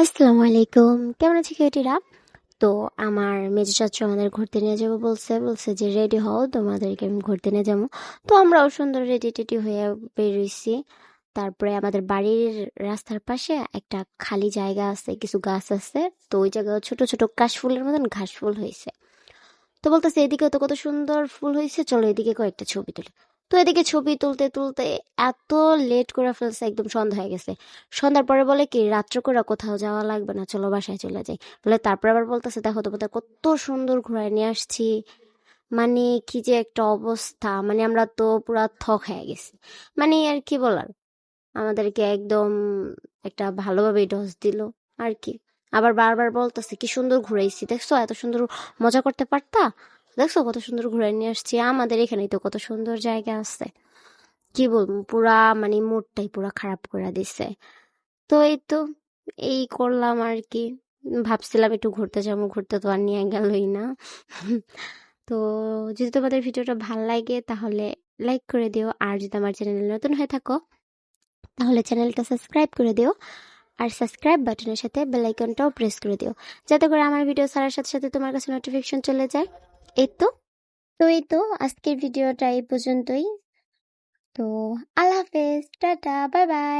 আসসালামু আলাইকুম কেমন আছে কেউটিরা তো আমার মেজো চাচু আমাদের ঘুরতে নিয়ে যাব বলছে। বলছে যে, রেডি হও, তোমাদেরকে আমি ঘুরতে নিয়ে যাব। তো আমরাও সুন্দর রেডি টেডি হয়ে বেরোইছি। তারপরে আমাদের বাড়ির রাস্তার পাশে একটা খালি জায়গা আছে, কিছু গাছ আছে। তো ওই জায়গায় ছোট ছোট কাশ ফুলের মতন ঘাস ফুল হয়েছে। তো বলতেছে এদিকে তো কত সুন্দর ফুল হয়েছে, চলো এদিকে কয়েকটা ছবি তুলি। তো এদিকে ছবি তুলতে তুলতে এত লেট করে ফেলছে, একদম সন্ধ্যা হয়ে গেছে। সন্ধ্যার পরে বলে কি, রাত্র করে কোথাও যাওয়া লাগবে না, চলো বাসায় চলে যাই। বলে তারপর আবার বলতেছে, দেখো তোমাদের কত সুন্দর ঘুরায় নিয়ে আসছি। মানে কি যে একটা অবস্থা মানে আমরা তো পুরা থক হয়ে গেছি। মানে আর কি বলার, আমাদেরকে একদম একটা ভালোভাবে ডস দিল আর কি। আবার বারবার বলতেছে, কি সুন্দর ঘুরাইছি দেখছ? এত সুন্দর মজা করতে পারতা? দেখছ কত সুন্দর ঘুরাই নিয়ে আসছি? আমাদের এখানেই তো কত সুন্দর জায়গা আছে। কি বলব, পুরা মানে মুডটাই পুরা খারাপ করে দিছে। তো এই তো, এই করলাম আর কি। ভাবছিলাম একটু ঘুরতে যাব, ঘুরতে তো আর নিয়ে গেলই না। তো যদি তোমাদের ভিডিওটা ভালো লাগে, তাহলে লাইক করে দিও। আর যদি আমার চ্যানেলে নতুন হয়ে থাকো, তাহলে চ্যানেলটা সাবস্ক্রাইব করে দিও। আর সাবস্ক্রাইব বাটনের সাথে বেল আইকনটাও প্রেস করে দিও। যাতে করে আমার ভিডিও ছাড়ার সাথে সাথে তোমার কাছে নোটিফিকেশন চলে যায়। এই তো তো এই তো আজকের ভিডিওটা এই পর্যন্তই। তো আল্লাহ হাফেজ, টাটা, বাই বাই।